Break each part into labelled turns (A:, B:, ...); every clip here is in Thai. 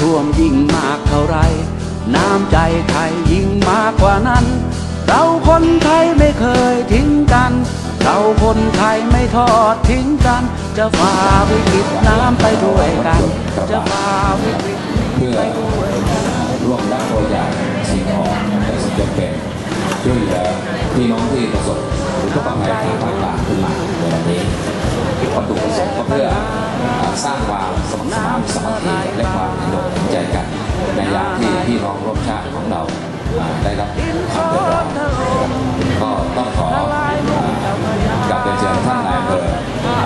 A: ท่วมยิ่งมากเท่าไร น้ำใจไทยยิ่งมากกว่านั้น เราคนไทยไม่เคยทิ้งกัน เราคนไทยไม่ทอดทิ้งกัน จะฝ่าวิกฤตน้ำไปด้วยกัน จะฝ่าวิกฤตนี้
B: เพื่อ
A: ไปด้วยกัน
B: ร่วมรับตัวอย่างสิ่งของในสิ่งจำเป็นช่วยเหลือพี่น้องที่ประสบอุทกภัยทางภาคกลางขึ้นมาในวันนี้วัตถุประสงค์ก็เพื่อสร้างความสมัครสมานสามัคคีและความ จกันในยามที่พี่น้องร่วมชาติของเราได้รับความเดือดร้อนก็ต้องขอกลับไปเชิญท่านนายอำเภออ่า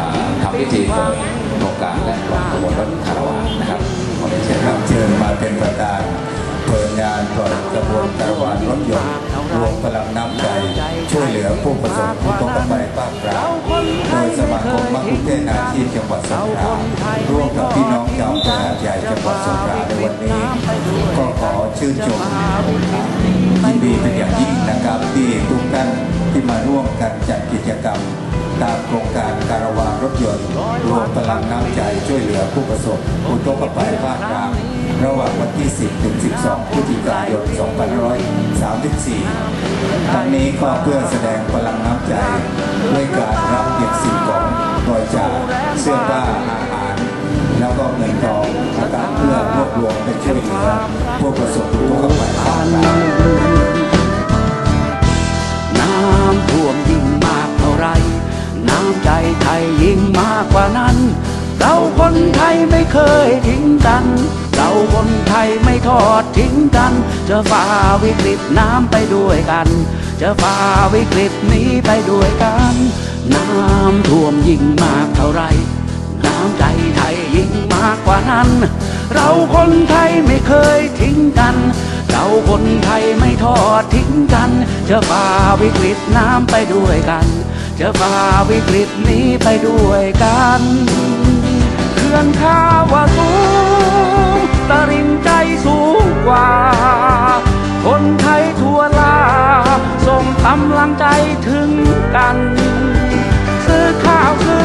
B: ทำพิธีเปิดโครงการและปล่อยขบวนรถคาราวานนะครับขอเรียนเชิญค
C: รับเชิญมาเป็นประธานเปิดงานปล่อยกระบวนการวานรถยนต์รวมพลังน้ ทศนาชีพจังหวัดสงขลาร่วมกับพี่น้องชาวอำเภอหาดใหญ่จังหวัดสงขลาในวันนี้ ก็ขอชื่นชมยินดีเป็นอย่างยิ่งนะครับที่ทุกท่านที่มาร่วมกันจัดกิจกรรมตามโครงการการวานรถยนต์รวมพลังน้ำใจช่วยเหลือผู้ประสบอุทกภัยภาคกลางระหว่างวันที่ 10 ถึง 12 พฤศจิกายน 2534ทั้งนี้ก็เพื่อแสดงพลังน้ำใจด้วยการรับเก็บสิ่ง ไปช่วยเหลือผู้ประสบอุทกภัยภาลาง
A: น้ำท่วมยิ่งมากเท่าไร น้ำใจไทยยิ่งมากกว่านั้น เราคนไทยไม่เคยทิ้งกัน เราคนไทยไม่ทอดทิ้งกัน จะฝ่าวิกฤตน้ำไปด้วยกัน จะฝ่าวิกฤตนี้ไปด้วยกัน น้ำท่วมยิ่งมากเท่าไร น้ำใจไทยยิ่งมากกว่านั้น เราคนไทยไม่เคยทิ้งกัน เราคนไทยไม่ทอดทิ้งกัน จะฝ่าวิกฤตน้ำไปด้วยกัน จะฝ่าวิกฤตนี้ไปด้วยกันเขื่อนข้าวาสูงตริงใจสูงกว่า คนไทยทั่วลาส่งกำลังใจถึงกัน ซื้อข้าวซื้อ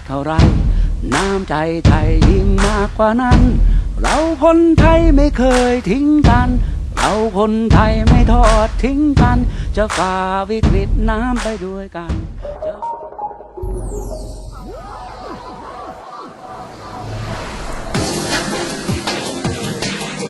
A: ากเท่าไร น้ำใจไทยยิ่งมากกว่านั้น เราคนไทยไม่เคยทิ้งกัน เราคนไทยไม่ทอดทิ้งกัน จะฝ่าวิกฤตน้ำไปด้วยกันจะ